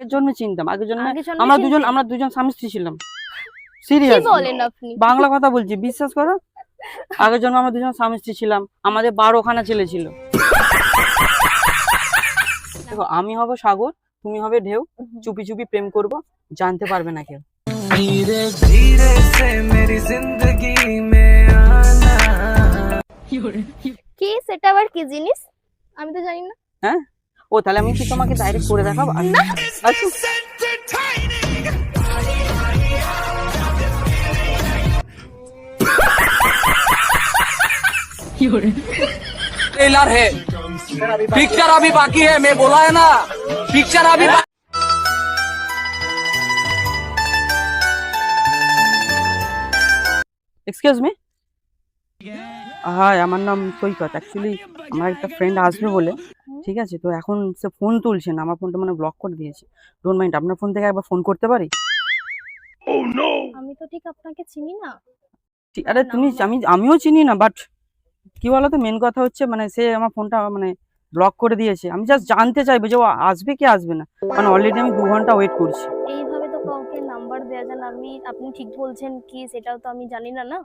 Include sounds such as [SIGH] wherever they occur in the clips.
আগের জন্মে চিনতাম আগের জন্মে আমরা দুজন আমরা দুজন স্বামী স্ত্রী ছিলাম। সিরিয়াস বাংলা কথা বলছি বিশ্বাস করো? আগের জন্য আমরা দুজন স্বামী স্ত্রী ছিলাম আমাদের বারোখানা ছেলে ছিল। দেখো আমি হব সাগর তুমি হবে ঢেউ চুপি চুপি প্রেম করব জানতে পারবে না কেউ। কি সেটা আবার কি জিনিস? আমি তো জানি না। হ্যাঁ? ও তাহলে আমি কি তোমাকে ডাইরেক্ট করে দেখাবো আচ্ছা ट्रेलर है पिक्चर अभी बाकी है मैं बोला है ना पिक्चर अभी बा- এক্সকিউজ মি হ্যাঁ আমার নাম সৈকত অ্যাকচুয়ালি আমার একটা ফ্রেন্ড আসবে বলে ঠিক আছে? তো এখন সে ফোন তুলছে না আমার ফোনটা মানে ব্লক করে দিয়েছে। ডোন্ট মাইন্ড আপনার ফোন থেকে একবার ফোন করতে পারি? আমি তো ঠিক আপনাকে চিনি না। ঠিক আরে তুমি আমি আমিও চিনি না বাট কি বলতো মেন কথা হচ্ছে মানে সে আমার ফোনটা মানে ব্লক করে দিয়েছে। আমি জাস্ট জানতে চাইব যে ও আসবে কি আসবে না। মানে অলরেডি আমি দু ঘণ্টা ওয়েট করছি। এইভাবে তো কাউকে নাম্বার দেওয়া যায় না। আমি আপনি ঠিক বলছেন কি সেটাও তো আমি জানি না না?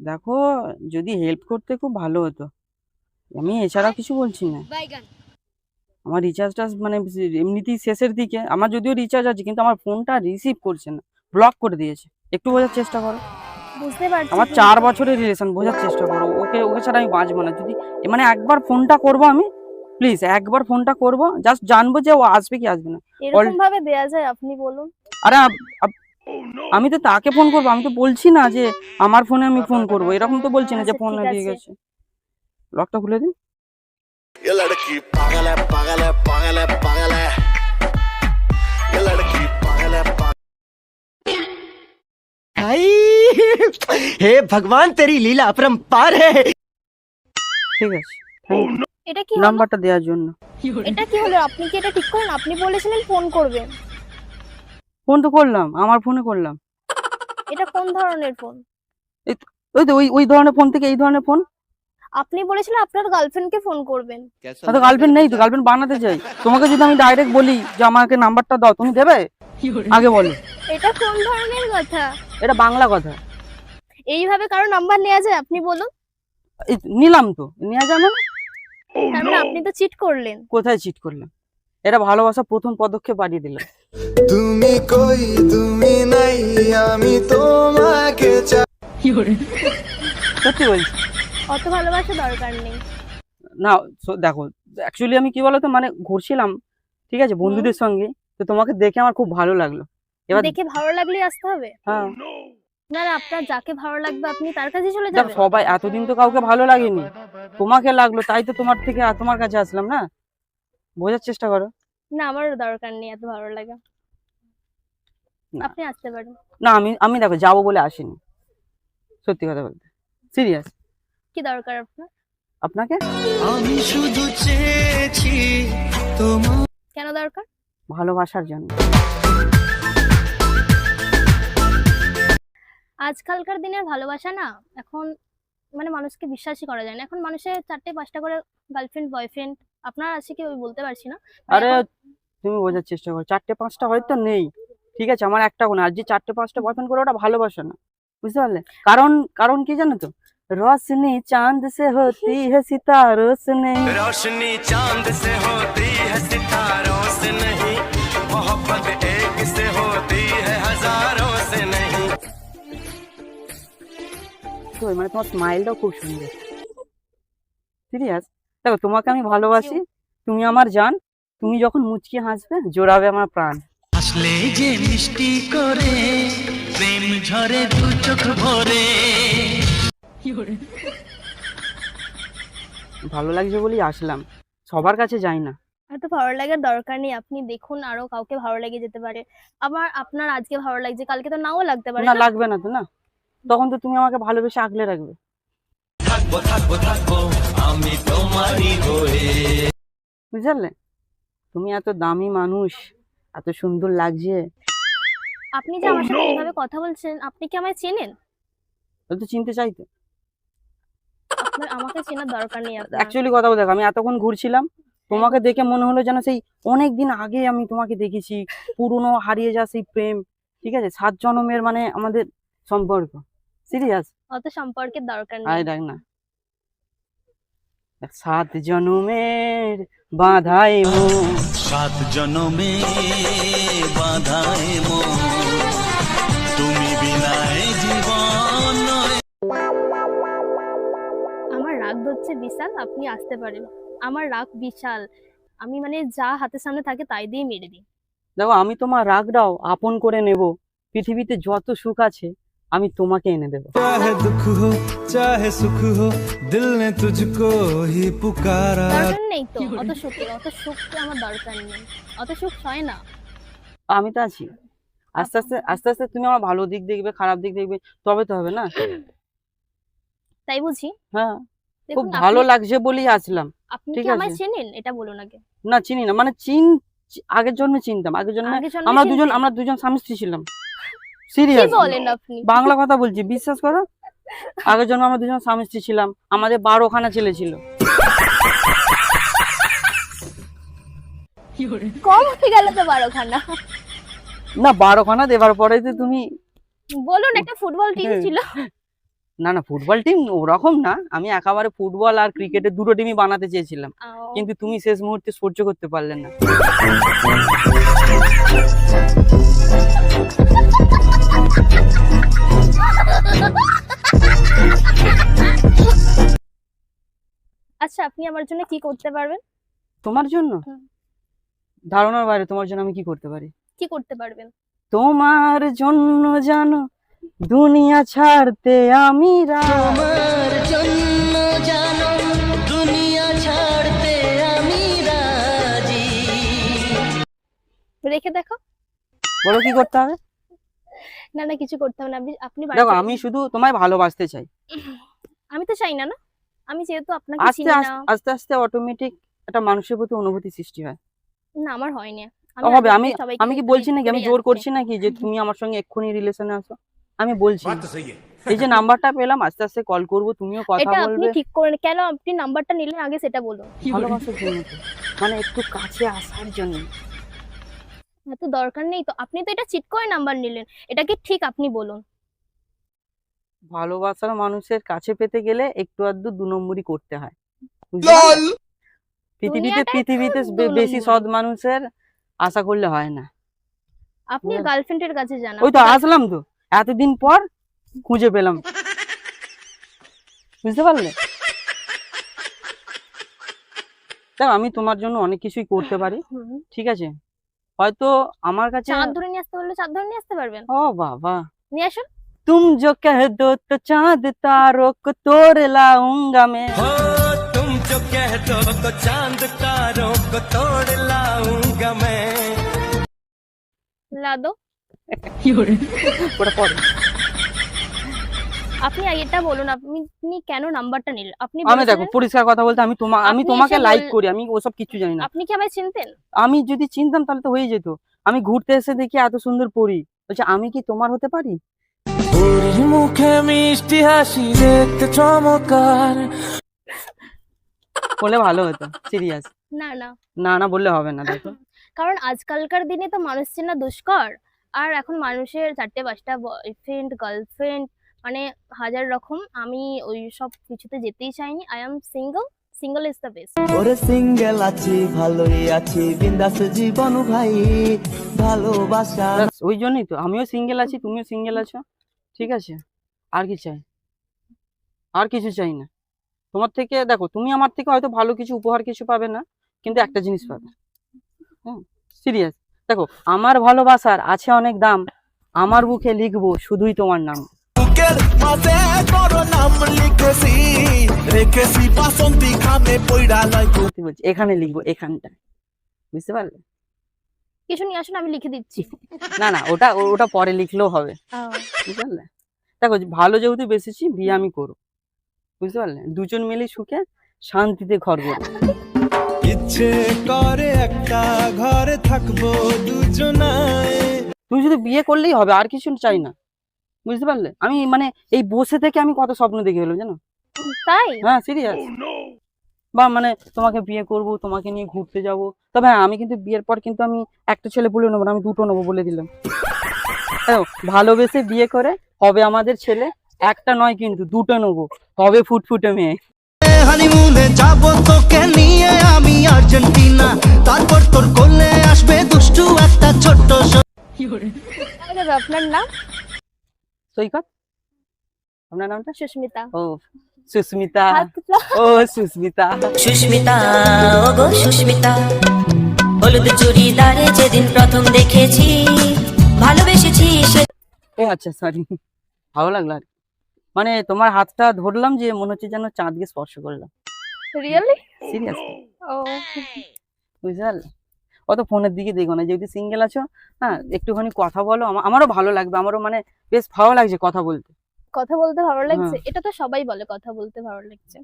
দেখো যদি হেল্প করতে খুব ভালো হতো। আমি এছাড়া কিছু বলছি না। আমার রিচার্জটা মানে এমনিতেই শেষের দিকে আমার যদিও রিচার্জ আছে কিন্তু আমার ফোনটা রিসিভ করছে না। ব্লক করে দিয়েছে। একটু বোঝার চেষ্টা করো। বুঝতে পারছি। আমার চার বছরের রিলেশন বোঝার চেষ্টা করো। ওকে ওকে ছাড়া আমি বাঁচবো না। যদি মানে একবার ফোনটা করব আমি প্লিজ একবার ফোনটা করব জাস্ট জানব যে ও আসবে কি আসবে না। এরকম ভাবে দেয়া যায় আপনি বলুন। আরে আমি তো তাকে ফোন করব আমি তো বলছি না যে আমার ফোনে আমি ফোন করব। এরকম তো বলছি না যে আচ্ছা, ফোন ঠিক দিয়ে আছে। গেছে। লকটা খুলে দিন ये लड़की पागल है पागल है पागल है पागल है ये लड़की पागल है पागल हे भगवान तेरी लीला अपरंपार है ঠিক আছে Thank you. এটা কি হলো নাম্বারটা দেওয়ার জন্য এটা কি হলো আপনি কি এটা ঠিক করেন আপনি বলেছিলেন ফোন করবেন ফোন তো করলাম আমার ফোনে করলাম এটা কোন ধরনের ফোন ওই তো ওই ওই ধরনের ফোন থেকে এই ধরনের ফোন আপনি বলেছিলেন আপনার গার্লফ্রেন্ডকে ফোন করবেন। তো গার্লফ্রেন্ড নেই তো গার্লফ্রেন্ড বানাতে চাই। তোমাকে যদি আমি ডাইরেক্ট বলি যে আমাকে নাম্বারটা দাও তুমি দেবে? আগে বলো। এটা কোন ধরনের কথা? এটা বাংলা কথা। এইভাবে কারও নাম্বার নেওয়া যায়? আপনি বলুন। নিলাম তো। নেওয়া যাবে না মানে আপনি তো চিট করলেন। কোথায় চিট করলাম? এটা ভালোবাসা প্রথম পদক্ষেপ বাড়িয়ে দিলাম। তুমি কই? তুমি নাই। আমি তোমাকে চাই। সত্যি বলছি। অত ভালোবাসা দরকার নেই। না দেখো অ্যাকচুয়ালি আমি কি বলতো মানে ঘুরছিলাম ঠিক আছে বন্ধুদের সঙ্গে তো তোমাকে দেখে আমার খুব ভালো লাগল। এবার দেখে ভালো লাগলেই আসতে হবে? হ্যাঁ। না না আপনার যাকে ভালো লাগবে আপনি তার কাছে চলে যাবেন? সবাই এতদিন তো কাউকে ভালো লাগেনি। তোমাকে লাগল তাই তো তোমার থেকে তোমার কাছে আসলাম না? বোঝার চেষ্টা করো। না আমার দরকার নেই এত ভালো লাগা। আপনি আসতে পারেন। না আমি আমি দেখো যাব বলে আসিনি। সত্যি কথা বলতে। সিরিয়াস। কি দরকার আপনার? আপনাকে? আমি শুধু চেয়েছি তোমার কেন দরকার? ভালোবাসার জন্য। আজকালকার দিনের ভালোবাসা না এখন মানে মানুষকে বিশ্বাসই করা যায় না। এখন মানুষের চারটে পাঁচটা করে গার্লফ্রেন্ড বয়ফ্রেন্ড আপনার আছে কি ওই বলতে পারছি না। মানে আরে তুমি বোঝার চেষ্টা করো চারটে পাঁচটা হয়তো নেই। ঠিক আছে আমার একটা কোনো আর যে চারটে পাঁচটা বয়ফ্রেন্ড করে ওটা ভালোবাসা না। বুঝতে পারলে? কারণ কারণ কি জানো তো? রোশনি চাঁদ সে হতি হে সিতারো সে নেই रोशनी चांद से होती है सितारों से नहीं मोहब्बत एक से होती है हजारों से नहीं তো মানে তোমার স্মাইলটাও খুব সুন্দর সিরিয়াস দেখো তোমাকে আমি ভালোবাসি তুমি আমার জান তুমি যখন মুচকি হাসবে জোড়াবে আমার প্রাণ আসলে যে মিষ্টি করে প্রেম ঝরে দু চোখ ভরে ভালো লাগছে বলেই আসলাম। সবার কাছে যাই না। এত ভালো লাগার দরকার নেই। আপনি দেখুন আরও কাউকে ভালো লেগে যেতে পারে। আবার আপনার আজকে ভালো লাগছে কালকে তো নাও লাগতে পারে না? লাগবে না তো না। তখন তো তুমি আমাকে ভালোবেসে আগলে রাখবে। থাকব থাকব থাকব আমি তোমারই হয়ে। বুঝলে? তুমি এত দামি মানুষ এত সুন্দর লাগছে। আপনি যে আমার সাথে এইভাবে কথা বলছেন আপনি কি আমায় চেনেন? তাহলে তো চিনতে চাইতো আপনার আমাকে চেনার দরকার নেই অ্যাকচুয়ালি কথা দেখো আমি এতক্ষণ ঘুরছিলাম তোমাকে দেখে মনে হলো যেন সেই অনেক দিন আগে আমি তোমাকে দেখেছি পুরনো হারিয়ে যাওয়া সেই প্রেম ঠিক আছে? সাত জন্মের মানে আমাদের সম্পর্ক সিরিয়াস অত সম্পর্কের দরকার নেই। দেখ না। সাত জন্মের বাধাই মন। সাত জনমে বাধায় মন। বিশাল আপনি আসতে পারেন। আমার রাগ বিশাল। আমি মানে যা হাতের সামনে থাকে তাই দিয়ে মেরে দিই। দেখো আমি তোমার রাগটাও আপন করে নেব। পৃথিবীতে যত সুখ আছে আমি তোমাকে এনে দেব। চাহে দুঃখ হো চাহে সুখ হো দিল নে তুঝকো হি পুকারা। দরকার নেই তো অত সুখ অত সুখ তো আমার দরকার নেই। অত সুখ হয় না। আমি তো আছি। আস্তে আস্তে আস্তে আস্তে তুমি আমার ভালো দিক দেখবে খারাপ দিক দেখবে তবে তো হবে না। তাই বুঝি? হ্যাঁ। খুব ভালো লাগছে বলেই আসলাম। আপনি ঠিক কি আমায় আছে। চেনেন? এটা বলুন আগে। না চিনি না। মানে চিন আগের জন্মে চিনতাম। আগের জন্মে আগে জন্মে আমরা দুজন আমরা দুজন স্বামী স্ত্রী ছিলাম। [LAUGHS] কি সিরিয়াস বলেন আপনি? বাংলা কথা বলছি বিশ্বাস করো? আগের জন্য আমরা দুজন স্বামী স্ত্রী ছিলাম। আমাদের বারোখানা ছেলে ছিল। কম হয়ে গেল তো বারোখানা। না বারোখানা দেবার পরে তো তুমি বলুন একটা ফুটবল টিম হ্যাঁ। ছিল। না না ফুটবল টিম ওরকম না। আমি একেবারে ফুটবল আর ক্রিকেটের দুটো টিমই বানাতে চেয়েছিলাম। কিন্তু তুমি শেষ মুহূর্তে সহ্য করতে পারলে না। আচ্ছা আপনি আমার জন্য কি করতে পারবেন? তোমার জন্য? ধারণার বাইরে তোমার জন্য আমি কি করতে পারি? কি করতে পারবেন? তোমার জন্য জানো দুনিয়া ছাড়তে আমি তোমার জন্য জানো দুনিয়া ছাড়তে আমি রাজি। রেখে দেখো। বলো কি করতে হবে? না না কিছু করতে হবে না। আপনি দেখো আমি শুধু তোমায় ভালোবাসতে চাই। আমি তো চাই না না? আমি যেহেতু আপনাকে আস্তে চিনি না। আস্তে আস্তে আস্তে অটোমেটিক একটা মানুষের প্রতি অনুভূতি সৃষ্টি হয়। না আমার হয়নি। হবে আমি আমি কি মানে বলছি নাকি? আমি জোর করছি নাকি যে তুমি আমার সঙ্গে এক্ষুনি রিলেশনে আসো আমি বলছি। এই যে নাম্বারটা পেলাম আস্তে আস্তে কল করব তুমিও কথা এটা আপনি বলবে। ঠিক করে কেন আপনি নাম্বারটা নিলেন আগে সেটা বলুন। ভালোবাসার জন্য তো। মানে একটু কাছে আসার জন্য। এত দরকার নেই তো আপনি তো এটা চিট করে নাম্বার নিলেন। এটা কি ঠিক? আপনি বলুন। ভালোবাসার মানুষের কাছে পেতে গেলে একটু আধটু দু নম্বরই করতে হয়। বুঝতে পারলে? পৃথিবীতে দুনিয়াটাই তো পৃথিবীতে দু বেশি। সৎ মানুষের আশা করলে হয় না। আপনি? গার্লফ্রেন্ডের কাছে যান ওই তো আপনি- আসলাম তো। এতদিন পর খুঁজে পেলাম। বুঝতে পারলে? দেখ আমি তোমার জন্য অনেক কিছুই করতে পারি। ঠিক আছে? হয়তো আমার কাছে চাঁদ ধরে নিয়ে আসতে বললে চাঁদ ধরে নিয়ে আসতে পারবেন? ও বাবা। নিয়ে আসুন। তুম জো কহ দো তো চাঁদ তারক তোর লাউঙ্গা মে। তুম জো কহ দো তো চাঁদ তারো তোর লাউঙ্গা মে। লাদো। ওটা পরে আপনি এটা বলুন আপনি কেন নাম্বারটা নিলেন? আপনি আমি দেখো পরিষ্কার কথা বলতে আমি তোমা আমি তোমাকে লাইক করি আমি ওসব কিছু জানি না। আপনি কি আমায় চিনতেন? আমি যদি চিনতাম তাহলে তো হয়ে যেত। আমি ঘুরতে এসে দেখি এত সুন্দর পরি। বলছে আমি কি তোমার হতে পারি? মুখে মিষ্টি হাসি দেখতে চমৎকার। বলে ভালো হতো সিরিয়াস না না। না না বললে হবে না দেখো। কারণ আজকালকার দিনে তো মানুষ চেনা দুষ্কর। আর এখন মানুষের চারটে পাঁচটা বয়ফ্রেন্ড গার্লফ্রেন্ড মানে হাজার রকম। আমি ওই সব কিছুতে যেতেই চাইনি। I am single single is the best ওরে সিঙ্গেল আছি ভালোই আছি বিন্দাস জীবন ভাই ভালোবাসা। ব্যাস, ওই জন্যই তো আমিও সিঙ্গেল আছি তুমিও সিঙ্গেল আছো। ঠিক আছে আর কি চাই? আর কিছু চাই না। তোমার থেকে দেখো তুমি আমার থেকে হয়তো ভালো কিছু উপহার কিছু পাবে না কিন্তু একটা জিনিস পাবে। হুম সিরিয়াস দেখো আমার ভালোবাসার আছে অনেক দাম আমার বুকে লিখব শুধুই তোমার নাম। বুকের মাঝে বড় নাম লিখেছি রেখেছি বাসন্তী খামে পইড়া লাই বলছি এখানে লিখব এখানটায়। বুঝতে পারলে? কিছু নিয়ে আসুন আমি লিখে দিচ্ছি। না না ওটা ও- ওটা পরে লিখলেও হবে। বুঝতে পারলে? দেখো ভালো যেহেতু বেসেছি বিয়ে আমি করব। বুঝতে পারলে? দুজন মিলে সুখে শান্তিতে ঘর করব। ইচ্ছে করে একটা ঘরে থাকব দুজনায়। তুমি শুধু বিয়ে করলেই হবে আর কিছু চাই না। বুঝতে পারলে? আমি মানে এই বসে থেকে আমি কত স্বপ্ন দেখে গেলাম জানো? তাই? হ্যাঁ সিরিয়াস বা মানে তোমাকে বিয়ে করব তোমাকে নিয়ে ঘুরতে যাব। তবে হ্যাঁ আমি কিন্তু বিয়ের পর কিন্তু আমি একটা ছেলে বলে নেব না আমি দুটো নেব বলে দিলাম। দেখো, ভালোবেসে বিয়ে করে হবে আমাদের ছেলে একটা নয় কিন্তু দুটো নেব হবে ফুটফুটে মেয়ে। হানিমুনে যাব তোকে নিয়ে আমি আর্জেন্টিনা। তারপর তোর কোলে আসবে দুষ্টু একটা ছোট্ট আপনার নাম? সৈকত? আপনার নামটা? সুস্মিতা। ও সুস্মিতা। ও সুস্মিতা। সুস্মিতা ওগো সুস্মিতা। হলুদ চুড়িদারে যেদিন প্রথম দেখেছি ভালোবেসেছি সে ও আচ্ছা সরি ভালো লাগল আর কি। মানে তোমার হাতটা ধরলাম যে মনে হচ্ছে যেন চাঁদকে স্পর্শ করলাম। রিয়েলি সিরিয়াস ও বুঝতে অত ফোনের দিকে দেখো না যেহেতু সিঙ্গেল আছো হ্যাঁ একটুখানি কথা বলো আমারও ভালো লাগবে আমারও মানে বেশ ভালো লাগছে কথা বলতে। কথা বলতে ভালো লাগছে? হ্যাঁ। এটা তো সবাই বলে কথা বলতে ভালো লাগছে।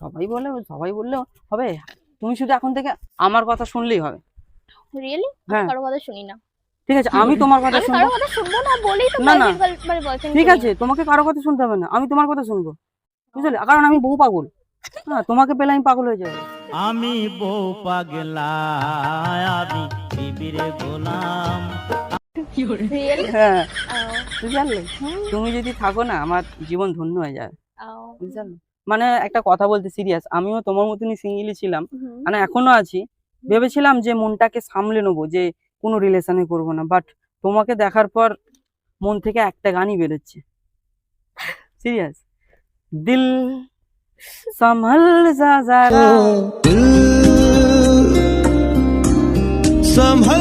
সবাই বলে সবাই বললেও হবে। তুমি শুধু এখন থেকে আমার কথা শুনলেই হবে। রিয়েলি হ্যাঁ। কারও কথা শুনি না। ঠিক আছে আমি তোমার কথা শুনব। কারও কথা শুনব না না, না। মানে ঠিক আছে তোমাকে কারও কথা শুনতে হবে না আমি তোমার কথা শুনব। বুঝলে? কারণ আমি বহু পাগল। হ্যাঁ তোমাকে পেলে আমি পাগল হয়ে যাব। আমি বউ পাগলা আমি বিবির গোলাম। হ্যাঁ। তুমি যদি থাকো না আমার জীবন ধন্য হয়ে ও, মানে একটা কথা বলতে সিরিয়াস আমিও তোমার মতনই সিঙ্গেলই ছিলাম। মানে এখনও আছি। ভেবেছিলাম যে মনটাকে সামলে নেব যে কোনো রিলেশনে করব না। বাট তোমাকে দেখার পর মন থেকে একটা গানই বেরোচ্ছে। সিরিয়াস দিল সম্ভল যা সম্ভল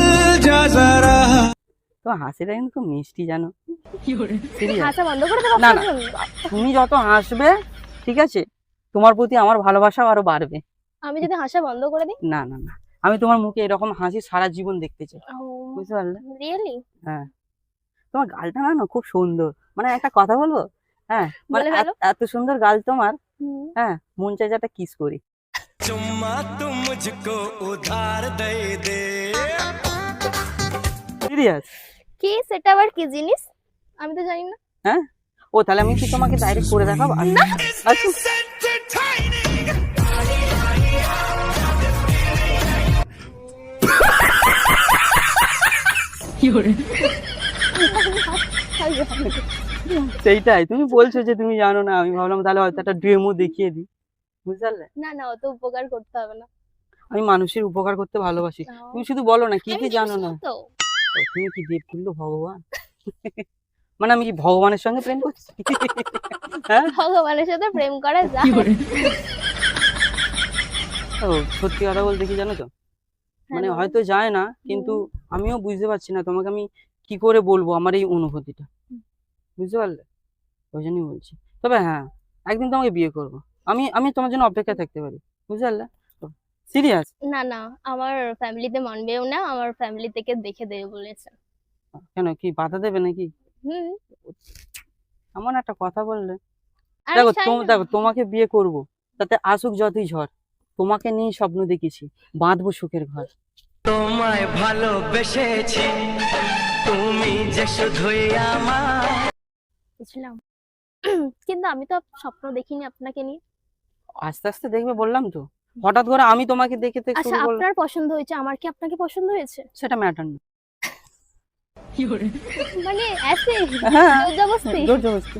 তো হাসিটা কিন্তু খুব মিষ্টি জানো? না না। তুমি যত হাসবে ঠিক আছে তোমার প্রতি আমার ভালোবাসাও আরও বাড়বে। আমি যদি হাসা বন্ধ করে দিই? না না না। আমি তোমার মুখে এরকম হাসি সারা জীবন দেখতে চাই। বুঝতে পারলে? রিয়েলি হ্যাঁ। তোমার গালটা না খুব সুন্দর। মানে একটা কথা বলব? হ্যাঁ মানে এত সুন্দর গাল তোমার। হ্যাঁ মন চাই একটা কিস করি। চুম্মা তুম উধার দে দে। সিরিয়াস কি সেটা আবার কি জিনিস? আমি তো জানি না। হ্যাঁ? ও তাহলে আমি কি তোমাকে ডাইরেক্ট করে দেখাবো? না সেইটাই তুমি বলছো যে তুমি জানো না আমি ভাবলাম তাহলে হয়তো একটা ডেমো দেখিয়ে দিই। বুঝতে পারলে না না অত উপকার করতে হবে না। আমি মানুষের উপকার করতে ভালোবাসি। তুমি শুধু বলো না কি কি জানো না? তুমি কি দেবতুল্য ভগবান? মানে আমি কি ভগবানের সঙ্গে প্রেম করছি? হ্যাঁ? ভগবানের সাথে প্রেম করা যায়। ও সত্যি কথা বলতে কি জানো তো? মানে হয়তো যায় না কিন্তু আমিও বুঝতে পারছি না তোমাকে আমি কি করে বলব আমার এই অনুভূতিটা। বুঝতে পারলে? ওই জন্যই বলছি। তবে হ্যাঁ একদিন তোমাকে বিয়ে করব। আমি আমি তোমার জন্য অপেক্ষা থাকতে পারি। বুঝতে পারলে? সিরিয়াস? না না আমার ফ্যামিলিতে মানবেও না আমার ফ্যামিলি থেকে দেখে দেবে বলেছে। কেন কি বাধা দেবে নাকি? হুম। এমন একটা কথা বললে। দেখো। দেখো তোমাকে বিয়ে করব তাতে আসুক যতই ঝড়। তোমাকে নিয়ে স্বপ্ন দেখেছি বাঁধবো সুখের ঘর। তোমায় ভালোবেসেছি তুমি যে শুধুই আমার। বুঝলাম। কিন্তু আমি তো স্বপ্ন দেখিনি আপনাকে নিয়ে। আস্তে আস্তে দেখবে বললাম তো। হঠাৎ করে আমি তোমাকে দেখে থেকে আচ্ছা আপনার পছন্দ হয়েছে আমার কি আপনাকে পছন্দ হয়েছে? সেটা ম্যাটার না। মানে এসে হ্যাঁ। জবরদস্তি জোর জবরদস্তি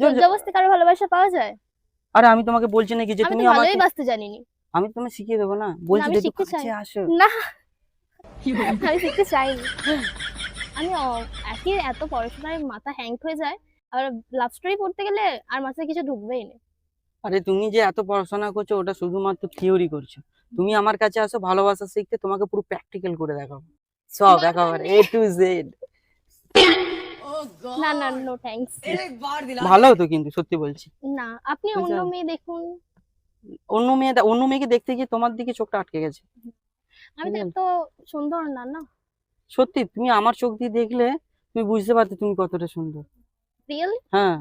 জোর- জবরদস্তি কারও ভালোবাসা পাওয়া যায়? আরে আমি তোমাকে বলছি নাকি যে তুমি আমাকে ভালোই বাঁচতে জানিনি। আমি তোমাকে শিখিয়ে দেবো না? বলছি যে চাই। কাছে আসো। না। আমি শিখতে চাইনি। আমি একই এত পড়াশোনায় মাথা হ্যাং হয়ে যায় আর লাভ স্টোরি পড়তে গেলে আর মাথায় কিছু ঢুকবেই না। আরে তুমি যে এত পড়াশোনা করছ ওটা শুধুমাত্র থিওরি করছ। তুমি আমার কাছে আসো ভালোবাসা শিখতে তোমাকে পুরো প্র্যাকটিক্যাল করে দেখাবো। সব একেবারে এ টু জেড না না নো থ্যাঙ্কস ভালো হতো কিন্তু সত্যি বলছি। না আপনি অন্য। মেয়ে দেখুন। অন্য মেয়ে অন্য মেয়েকে দেখতে গিয়ে তোমার দিকে চোখটা আটকে গেছে। আমি তো এত সুন্দর না না? সত্যি তুমি আমার চোখ দিয়ে দেখলে তুমি বুঝতে পারতে তুমি কতটা সুন্দর। রিয়েল হ্যাঁ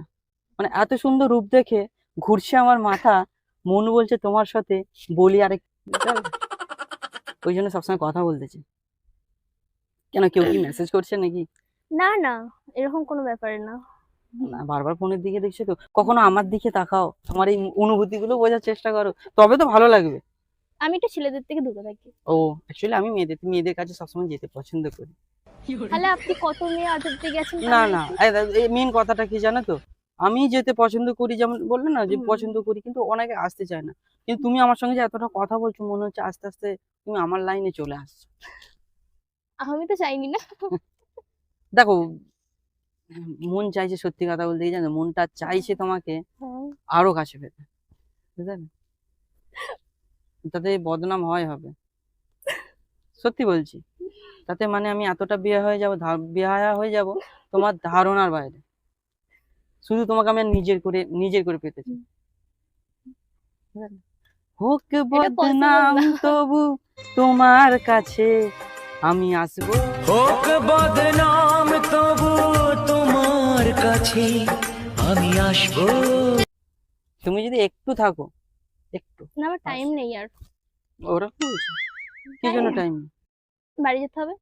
মানে এত সুন্দর রূপ দেখে ঘুরছে আমার মাথা মন বলছে তোমার সাথে বলি আরেক [LAUGHS] ওই জন্য সবসময় কথা বলতেছে কেন কেউ কি মেসেজ করছে নাকি? না না এরকম কোনো ব্যাপার না। বারবার ফোনের দিকে দেখছ তো কখনো আমার দিকে তাকাও। আমার এই অনুভূতিগুলো বোঝার চেষ্টা করো। তবে তো ভালো লাগবে। আমি একটু ছেলেদের থেকে দূরে থাকি। ও অ্যাকচুয়ালি আমি মেয়েদের মেয়েদের কাছে সবসময় যেতে পছন্দ করি। তাহলে আপনি কত মেয়ে আদরতে গেছেন না না মেন কথাটা কি জানো তো? আমি যেতে পছন্দ করি যেমন বললে না যে পছন্দ করি কিন্তু অনেকে আসতে চায় না। কিন্তু তুমি আমার সঙ্গে যে এতটা কথা বলছো মনে হচ্ছে আস্তে আস্তে তুমি আমার লাইনে চলে আসছো। আমি তো চাইনি না। [LAUGHS] দেখো মন চাইছে সত্যি কথা বলতে কি জানো মনটা চাইছে তোমাকে আরও কাছে পেতে বুঝলে? না? তাতে বদনাম হয় হবে। সত্যি বলছি। তাতে মানে আমি এতটা বিয়ে হয়ে যাব বিহায়া হয়ে যাব তোমার ধারণার বাইরে। শুধু তোমাকে আমি নিজের করে নিজের করে পেতে চাই। হোক বদনাম তবু তোমার কাছে আমি আসব। হোক বদনাম তবু তোমার কাছে আমি আসব। তুমি যদি একটু থাকো একটু। না আমার টাইম নেই আর। ওরা কি বলছে? কি জন্য টাইম বাড়ি যেতে হবে?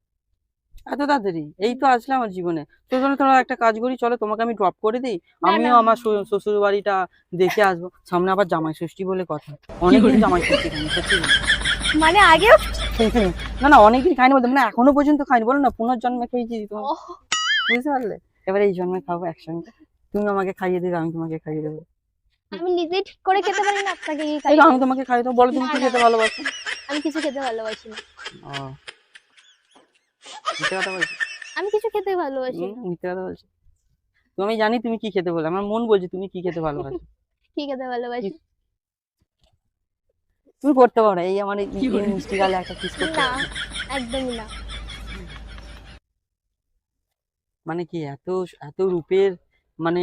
এত তাড়াতাড়ি? এই তো আসলে আমার জীবনে। তো চলো তোমরা একটা কাজ করি চলো তোমাকে আমি ড্রপ করে দিই। আমিও আমার শ্বশুর- বাড়িটা দেখে আসব। সামনে আবার জামাই ষষ্ঠী বলে কথা। অনেকদিন জামাই ষষ্ঠী। মানে আগেও [LAUGHS] না না অনেকদিন খাইনি বলতে মানে এখনও পর্যন্ত খাইনি। বলো না পুনর্জন্মে খেয়েছি তুমি বুঝতে পারলে? এবারে এই জন্মে খাব একসঙ্গে। তুমি আমাকে খাইয়ে দেবে আমি তোমাকে খাইয়ে দেবো। আমি নিজেই ঠিক করে খেতে পারি না আপনাকে কি আমি তোমাকে খাইয়ে দেবো। বলো তুমি কি খেতে ভালোবাসো? আমি কিছু খেতে ভালোবাসি না। ও। মিথ্যে কথা বলছি? আমি কিছু খেতে ভালোবাসি না। মিথ্যে কথা বলছি। তো আমি জানি তুমি কি খেতে বলে। আমার মন বলছে তুমি কি খেতে ভালোবাসো। [LAUGHS] কি খেতে ভালোবাসি? তুমি করতে পারো এই আমার মিষ্টি গালে একটা কিস করতে না একদমই না। মানে কি এত এত রূপের মানে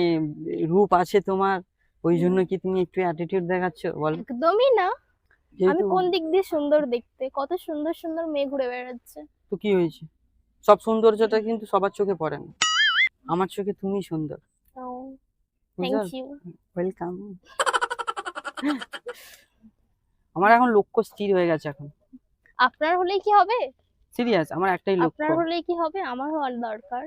রূপ আছে তোমার? ওই জন্য কি তুমি একটু অ্যাটিটিউড দেখাচ্ছ? বল। একদমই না। আমি কোন দিক দিয়ে সুন্দর দেখতে? কত সুন্দর সুন্দর মেয়ে ঘুরে বেড়াচ্ছে। তো কি হয়েছে? সব সৌন্দর্যটা কিন্তু সবার চোখে পড়ে না। আমার চোখে তুমি সুন্দর। থ্যাংক ইউ ওয়েলকাম আমার এখন লক্ষ্য স্থির হয়ে গেছে এখন। আপনার হলেই কি হবে? সিরিয়াস আমার একটাই লক্ষ্য। আপনার হলেই কি হবে? আমার হওয়ার দরকার।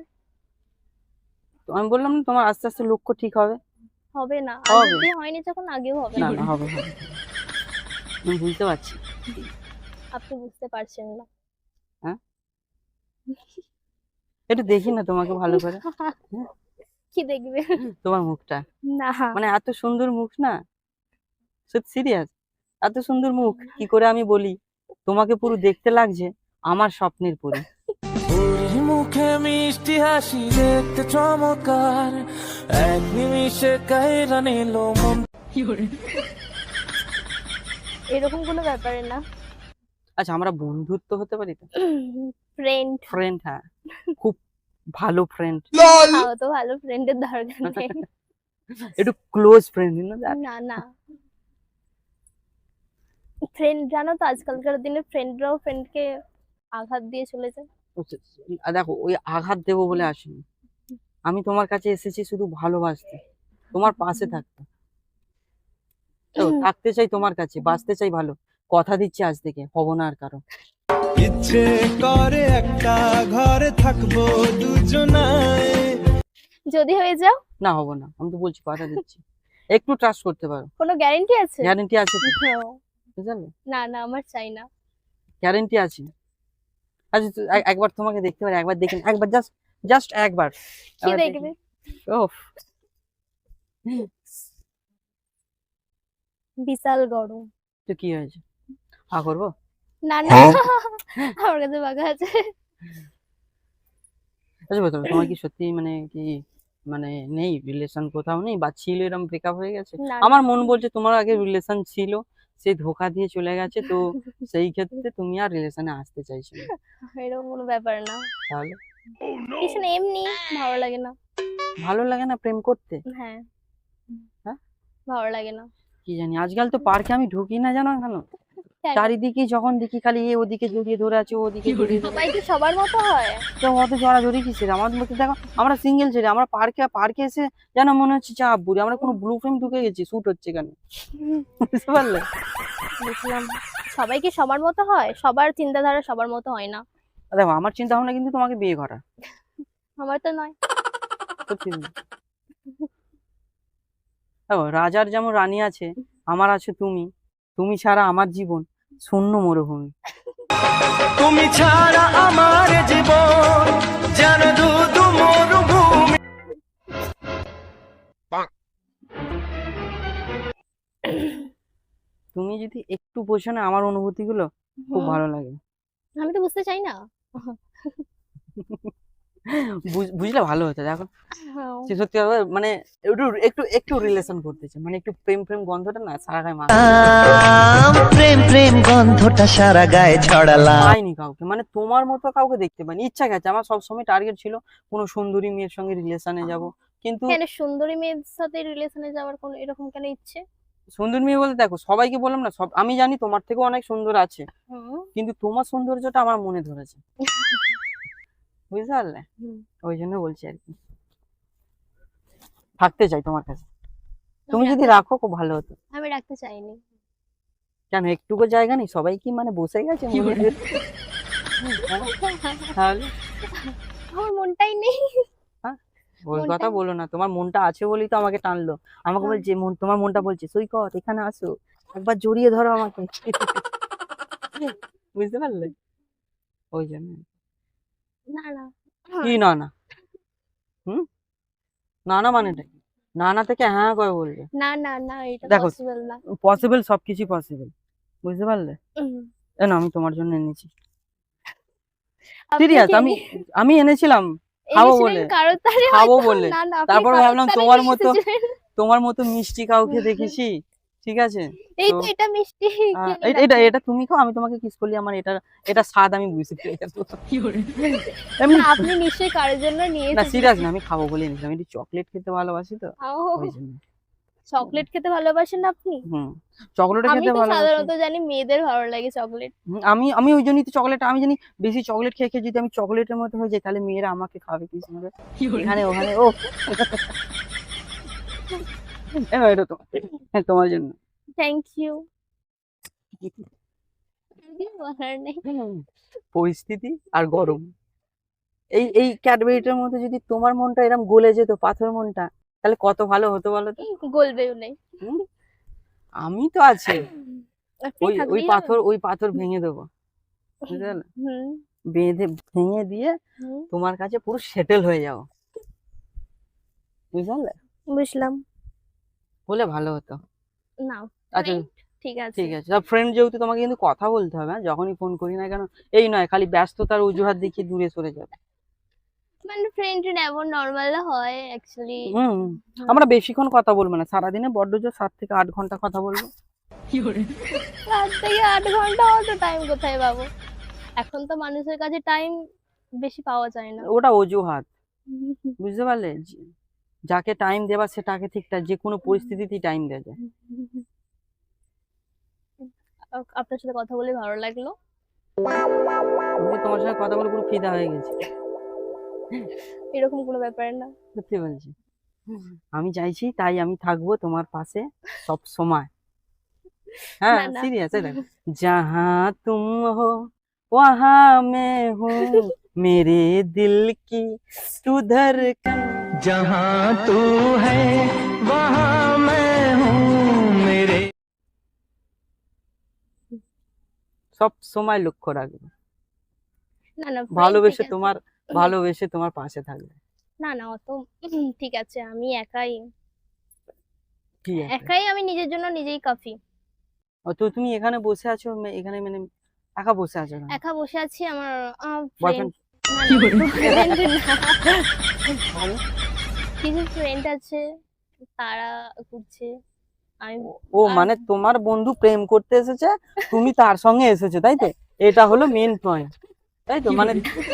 তো আমি বললাম না তোমার আস্তে আস্তে লক্ষ্য ঠিক হবে? হবে না। আগে হয়নি যখন আগেও হবে না না। হবে হবে। আমি বুঝতে পারছি। আপনি বুঝতে পারছেন না। হ্যাঁ? একটু দেখি না তোমাকে ভালো করে। [LAUGHS] কি দেখবে? তোমার মুখটা। না। মানে এত সুন্দর মুখ না। সত্যি সিরিয়াস? এত সুন্দর মুখ কি করে আমি বলি? তোমাকে পুরো দেখতে লাগছে আমার স্বপ্নের পরি। মুখে মিষ্টি হাসি দেখতে চমৎকার এক নিমিষে কায়রা নিল মন। এরকম কোনো ব্যাপারে না। আচ্ছা আমরা বন্ধুত্ব হতে পারি তো? ফ্রেন্ড ফ্রেন্ড হ্যাঁ। খুব ভালো ফ্রেন্ড তো ভালো ফ্রেন্ডের দরকার নেই। একটু ক্লোজ ফ্রেন্ড না না না। ফ্রেন্ড জানো তো আজকালকার দিনে ফ্রেন্ডরাও ফ্রেন্ডকে আঘাত দিয়ে চলে যায় দেখো ওই আঘাত দেবো বলে আসিনি। আমি তোমার কাছে এসেছি শুধু ভালোবাসতে। তোমার পাশে থাকতে। থাকতে চাই তোমার কাছে বাঁচতে চাই ভালো। কথা দিচ্ছি আজ থেকে হব না আর কারও। ইচ্ছে করে একটা ঘরে থাকব দুজনায়। যদি হয়ে যাও। না হব না। আমি তো বলছি কথা দিচ্ছি। একটু ট্রাস্ট করতে পারো। কোনো গ্যারেন্টি আছে? গ্যারেন্টি আছে তো? No, বুঝলে না না আমার চাই না। গ্যারেন্টি আছে। আচ্ছা একবার তোমাকে দেখতে পারি একবার দেখেন। একবার জাস্ট জাস্ট একবার। কি দেখবে? ওফ বিশাল গরম। তো কি হয়েছে? হা করব? না না। আমার কাছে বাঘা আছে। আচ্ছা বলো তোমার কি সত্যি মানে কি মানে নেই? রিলেশন কোথাও নেই? বা ছিল এরকম ব্রেকআপ হয়ে গেছে? আমার মন বলছে তোমার আগে রিলেশন ছিল। সে ধোকা দিয়ে চলে গেছে তো সেই ক্ষেত্রে তুমি আর রিলেশনে আসতে চাইছো না। এরকম কোনো ব্যাপার না। তাহলে? কিছু না এমনি ভালো লাগে না। ভালো লাগে না প্রেম করতে? হ্যাঁ। হ্যাঁ? ভালো লাগে না। কি জানি আজকাল তো পার্কে আমি ঢুকি না জানো কেন? চারিদিকে যখন দেখি খালি এ ওদিকে জড়িয়ে ধরে আছে ওদিকে সবাই কি সবার মতো হয়। তো অত জড়াজড়ি কিসের আমাদের মধ্যে দেখো আমরা সিঙ্গেল ছেলে আমরা পার্কে পার্কে এসে যেন মনে হচ্ছে চাপ বুড়ি আমরা কোনো ব্লু ফ্রেম ঢুকে গেছি শুট হচ্ছে কেন? বুঝতে পারলে? বুঝলাম। সবাই কি সবার মতো হয়? সবার চিন্তাধারা সবার মতো হয় না? দেখো আমার চিন্তা ভাবনা কিন্তু তোমাকে বিয়ে করা। আমার তো নয়। সত্যি রাজার যেমন রানী আছে আমার আছে তুমি। তুমি ছাড়া আমার জীবন। শূন্য মরুভূমি। তুমি ছাড়া আমার জীবন যেন দুধু মরুভূমি। তুমি যদি একটু বোঝো না আমার অনুভূতিগুলো খুব ভালো লাগে। আমি তো বুঝতে চাই না। বুঝলে ভালো হতো। দেখো হ্যাঁ। সে সত্যি কথা মানে একটু একটু একটু রিলেশন করতেছে। মানে একটু প্রেম প্রেম গন্ধটা না সারা গায়ে মা প্রেম প্রেম গন্ধটা সারা গায়ে ছড়ালাম। পাইনি কাউকে। মানে তোমার মতো কাউকে দেখতে পাইনি। ইচ্ছা গেছে। আমার সবসময় টার্গেট ছিল কোনো সুন্দরী মেয়ের সঙ্গে রিলেশনে যাব। কিন্তু কেন সুন্দরী মেয়ের সাথে রিলেশনে যাওয়ার কোনো এরকম কেন ইচ্ছে? সুন্দর মেয়ে বলতে দেখো সবাইকে বললাম না সব আমি জানি তোমার থেকেও অনেক সুন্দর আছে। কিন্তু তোমার সৌন্দর্যটা আমার মনে ধরেছে। [LAUGHS] বুঝতে পারলে? ওই জন্য বলছি আর কি। থাকতে চাই তোমার কাছে। তুমি যদি রাখো খুব ভালো হতো। আমি রাখতে চাইনি। কেন একটুকু জায়গা নেই? সবাই কি মানে বসে গেছে? [LAUGHS] হ্যাঁ? তাহলে। আমার মনটাই নেই। ওই মনটা- কথা বলো না। তোমার মনটা আছে বলেই তো আমাকে টানলো। আমাকে হ্যাঁ। বলছে মন তোমার মনটা বলছে সৈকত এখানে আসো। একবার জড়িয়ে ধরো আমাকে। [LAUGHS] বুঝতে পারলে? ওই জন্য কি না। না হুম? না না মানেটা কি? না না থেকে হ্যাঁ বলবে। না না না এটা দেখো। পসিবল না। পসিবল সবকিছু পসিবল বুঝতে পারলে? হুম। এ না আমি তোমার জন্য এনেছি। সিরিয়াস আমি আমি এনেছিলাম খাব বলে। খাব বলে। তারপর ভাবলাম তোমার মতো- তোমার মতো মিষ্টি কাউকে [LAUGHS] দেখেছি ঠিক আছে? এই তো- এটা মিষ্টি এটা এটা তুমি খাও আমি তোমাকে কিস করলি আমার এটা এটা স্বাদ আমি বুঝতে পেরে যাব এমনি না, আপনি নিশ্চয়ই কারোর জন্য নিয়ে না সিরিয়াস না আমি খাব বলে এনেছিলাম। একটু চকলেট খেতে ভালোবাসি তো ওই জন্য। চকলেট খেতে ভালোবাসেন আপনি? হুম চকলেট আমি খেতে ভালোবাসি। সাধারণত জানি মেয়েদের ভালো লাগে চকলেট আমি আমি ওই জন্যই তো চকলেট আমি জানি বেশি চকলেট খেয়ে খেয়ে যদি আমি চকলেটের মতো হয়ে যাই তাহলে মেয়েরা আমাকে খাবে কি সুন্দর এখানে ওখানে ও। এবার এটা তোমার হ্যাঁ তোমার জন্য। থ্যাংক ইউ পরিস্থিতি আর গরম। এই এই ক্যাডবেরিটার মধ্যে যদি তোমার মনটা এরকম গলে যেত পাথর মনটা তাহলে কত ভালো হতো বলো তো? গলবেও নেই। আমি তো আছি। ওই ওই পাথর ওই পাথর ভেঙে দেবো। হুম। বেঁধে ভেঙে দিয়ে তোমার কাছে পুরো সেটেল হয়ে যাও বুঝলে? বুঝলাম। বলে ভালো হতো। না আচ্ছা ঠিক আছে। ঠিক আছে। ফ্রেন্ড যেহেতু তোমাকে কিন্তু কথা বলতে হবে হ্যাঁ? যখনই ফোন করি না কেন এই নয় খালি ব্যস্ততার অজুহাত দেখিয়ে দূরে সরে যাবে মানে ফ্রেন্ড নর্মাল হয় অ্যাকচুয়ালি হুম। আমরা বেশিক্ষণ কথা বলব না সারাদিনে বড্ড জোর সাত থেকে আট ঘণ্টা কথা বলব। সাত থেকে আট ঘণ্টা অত টাইম কোথায় পাবো? এখন তো মানুষের কাছে টাইম বেশি পাওয়া যায় না। ওটা অজুহাত। বুঝতে পারলে? যাকে টাইম দেবা সে তাকে ঠিক যে কোনো পরিস্থিতিতেই টাইম দেওয়া যায়। আপনার সাথে কথা বলে ভালো লাগল। তোমার সাথে কথা বলে পুরো ফিদা হয়ে গেছে। এরকম কোনো ব্যাপার না। সত্যি বলছি। আমি চাইছি তাই আমি থাকব তোমার পাশে সব সময়। হ্যাঁ সিরিয়াস দেখো যাহা তুম হো ওয়াহা মে হু মেরে দিল কি তুধর जहाँ तू है वहाँ मैं हूँ मेरे সব সময় লক্ষ্য রাখবে না না friend ভালোবেসে ঠিক আছে। তোমার ভালোবেসে তোমার পাশে থাকবে না না অত ঠিক আছে আমি একাই কি আছে? একাই আমি নিজের জন্য নিজেই কাফি ও, তো তুমি এখানে বসে আছো মে- এখানে মানে একা বসে আছো কেন? একা বসে আছি আমার Boyfriend? [LAUGHS] [LAUGHS] কিছু ফ্রেন্ড আছে তারা ঘুরছে। আমি ও মানে তোমার বন্ধু প্রেম করতে এসেছে তুমি তার সঙ্গে এসেছ তাই তো? এটা হলো মেন পয়েন্ট তাই তো? মানে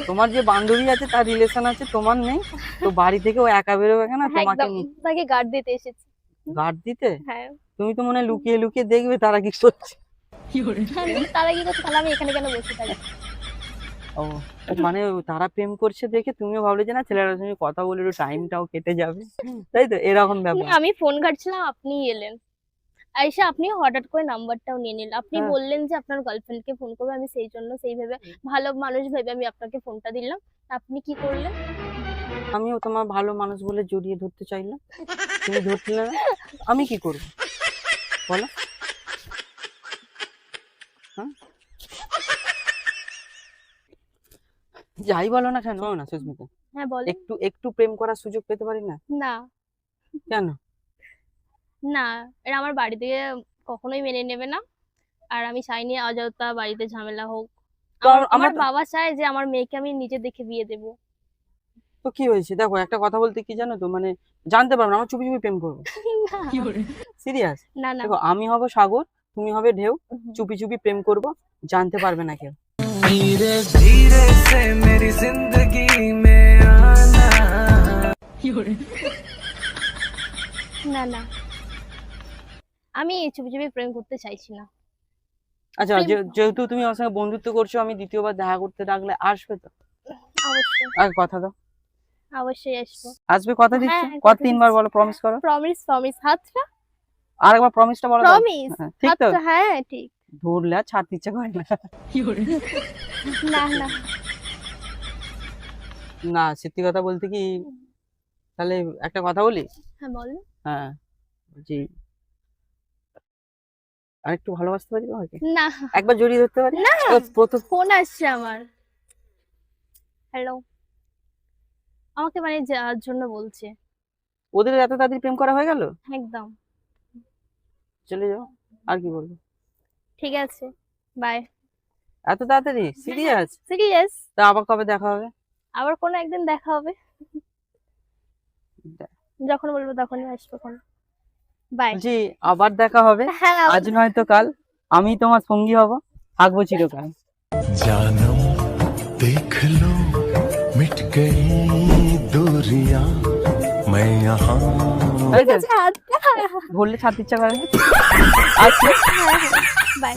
তোমার যে বান্ধবী আছে তার রিলেশন আছে তোমার নেই? তো বাড়ি থেকে ও একা বেরোবে কেন? তোমাকে তাকে গার্ড দিতে এসেছি। গার্ড দিতে? হ্যাঁ। তুমি তো মনে হয় লুকিয়ে লুকিয়ে দেখবে তারা কি করছে। তারা কি করছে? তাহলে আমি এখানে কেন বসে থাকি ও মানে তারা প্রেম করছে দেখে তুমিও ভাবলে যে না ছেলেটার সঙ্গে কথা বলে একটু টাইমটাও কেটে যাবে। তাই তো? এরকম ব্যাপার। আমি ফোন ঘাটছিলাম আপনি এলেন। আইসা আপনি হঠাৎ করে নাম্বারটাও নিয়ে নিলেন। আপনি হ্যাঁ। বললেন যে আপনার গার্লফ্রেন্ডকে ফোন করব আমি সেই জন্য সেই ভেবে ভালো মানুষ ভেবে আমি আপনাকে ফোনটা দিলাম। আপনি কি করলেন? আমিও তোমার ভালো মানুষ বলে জড়িয়ে ধরতে চাইলাম। তুমি ধরছিলে না আমি কি করব? বলো। যাই বলো না কেন? না সুস্মিতা। হ্যাঁ বল। একটু একটু প্রেম করার সুযোগ পেতে পারি না? না। কেন? না এটা আমার বাড়ি থেকে কখনোই মেনে নেবে না। আর আমি চাই চাইনি অযথা বাড়িতে ঝামেলা হোক। আমার- আমার আমার বাবা চায় যে আমার মেয়েকে আমি নিজে দেখে বিয়ে দেবো। তো কি হয়েছে? দেখো একটা কথা বলতে কি জানো তো? মানে জানতে পারব না আমার চুপি চুপি প্রেম করব। [LAUGHS] সিরিয়াস? না না। দেখো আমি হব সাগর তুমি হবে ঢেউ। চুপি চুপি প্রেম করব জানতে পারবে না কেউ। धीरे धीरे से मेरी जिंदगी में आना [LAUGHS] না না আমি চুপি চুপি প্রেম করতে চাইছি না আচ্ছা প্রেম- যে- যেহেতু তুমি আমার সঙ্গে বন্ধুত্ব করছো আমি দ্বিতীয়বার দেখা করতে ডাকলে আসবে তো অবশ্যই আর কথা দাও অবশ্যই আসবো আসবে কথা দিচ্ছ হ্যাঁ, কত কথা তিনবার দিচ্ছি। বলো প্রমিস করো প্রমিস প্রমিস হাতটা আর একবার প্রমিসটা বলো দাও। প্রমিস হ্যাঁ, ঠিক তো হাতটা হ্যাঁ ঠিক ধরলে আর ছাড়তে ইচ্ছা করে না। না না। না সত্যি কথা বলতে কি তাহলে একটা কথা বলি? হ্যাঁ বল। হ্যাঁ জি আর একটু ভালোবাসতে পারি না। একবার জড়িয়ে ধরতে পারি? না। ফোন আসছে আমার। হ্যালো আমাকে মানে যাওয়ার জন্য বলছে। ওদের এত তাড়াতাড়ি প্রেম করা হয়ে গেল? একদম। চলে যাও আর কি বলব? ঠিক আছে বাই এত তাড়াতাড়ি সিরিয়াস সিরিয়াস তা আবার কবে দেখা হবে আবার কোনো একদিন দেখা হবে দে- যখন বলবো তখনই আসবো কোন বাই জি আবার দেখা হবে [LAUGHS] হ্যাঁ আবার- আজ নয়তো কাল আমি তোমার সঙ্গী হব থাকবো চিরকাল जानम देख लो मिट गई दूरियां मैं यहाँ ধরলে ছাড়তে ইচ্ছা করে না? আচ্ছা। বাই।